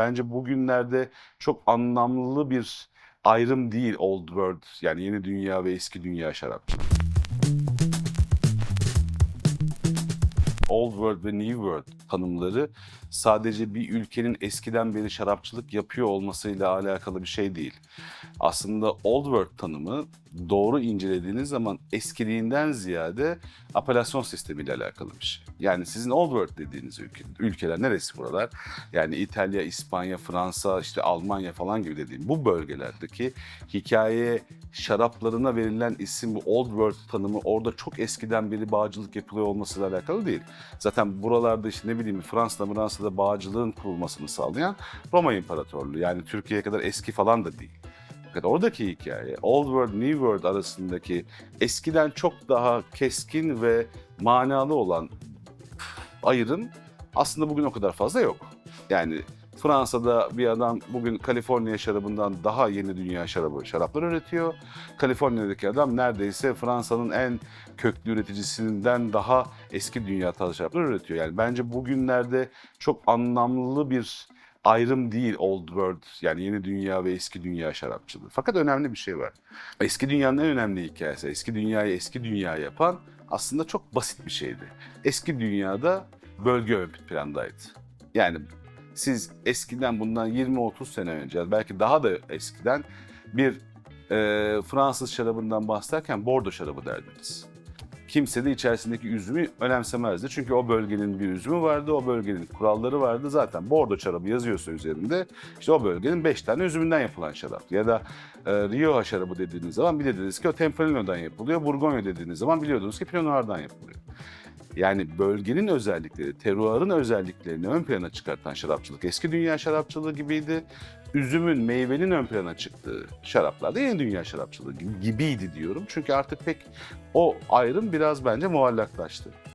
bence bugünlerde çok anlamlı bir ayrım değil Old World yani yeni dünya ve eski dünya şarapçılığı. Old World ve New World tanımları sadece bir ülkenin eskiden beri şarapçılık yapıyor olmasıyla alakalı bir şey değil. Aslında Old World tanımı doğru incelediğiniz zaman eskiliğinden ziyade apelasyon sistemiyle alakalı bir şey. Yani sizin Old World dediğiniz ülke, ülkeler neresi buralar? Yani İtalya, İspanya, Fransa, işte Almanya falan gibi dediğim bu bölgelerdeki hikaye şaraplarına verilen isim bu Old World tanımı orada çok eskiden beri bağcılık yapılıyor olmasıyla alakalı değil. Zaten buralarda işte ne bileyim Fransa'da Fransa'da bağcılığın kurulmasını sağlayan Roma İmparatorluğu. Yani Türkiye'ye kadar eski falan da değil. Fakat oradaki hikaye Old World, New World arasındaki eskiden çok daha keskin ve manalı olan ayrım aslında bugün o kadar fazla yok. Yani Fransa'da bir adam bugün Kaliforniya şarabından daha yeni dünya şarabı, şaraplar üretiyor. Kaliforniya'daki adam neredeyse Fransa'nın en köklü üreticisinden daha eski dünya tarzı şaraplar üretiyor. Yani bence bugünlerde çok anlamlı bir ayrım değil Old World yani yeni dünya ve eski dünya şarapçılığı. Fakat önemli bir şey var. Eski dünyanın en önemli hikayesi, eski dünyayı eski dünya yapan aslında çok basit bir şeydi. Eski dünyada bölge ön plandaydı. Yani siz eskiden bundan 20-30 sene önce belki daha da eskiden bir e, Fransız şarabından bahsederken Bordeaux şarabı derdiniz. Kimse de içerisindeki üzümü önemsemezdi. Çünkü o bölgenin bir üzümü vardı, o bölgenin kuralları vardı. Zaten Bordeaux şarabı yazıyorsa üzerinde işte o bölgenin 5 tane üzümünden yapılan şarap. Ya da e, Rioja şarabı dediğiniz zaman biliyordunuz ki o Tempranillo'dan yapılıyor. Bourgogne dediğiniz zaman biliyordunuz ki Pinot Noir'dan yapılıyor. Yani bölgenin özellikleri, teruarın özelliklerini ön plana çıkartan şarapçılık eski dünya şarapçılığı gibiydi. Üzümün, meyvenin ön plana çıktığı şaraplar da yeni dünya şarapçılığı gibi- gibiydi diyorum. Çünkü artık pek o ayrım biraz bence muallaklaştı.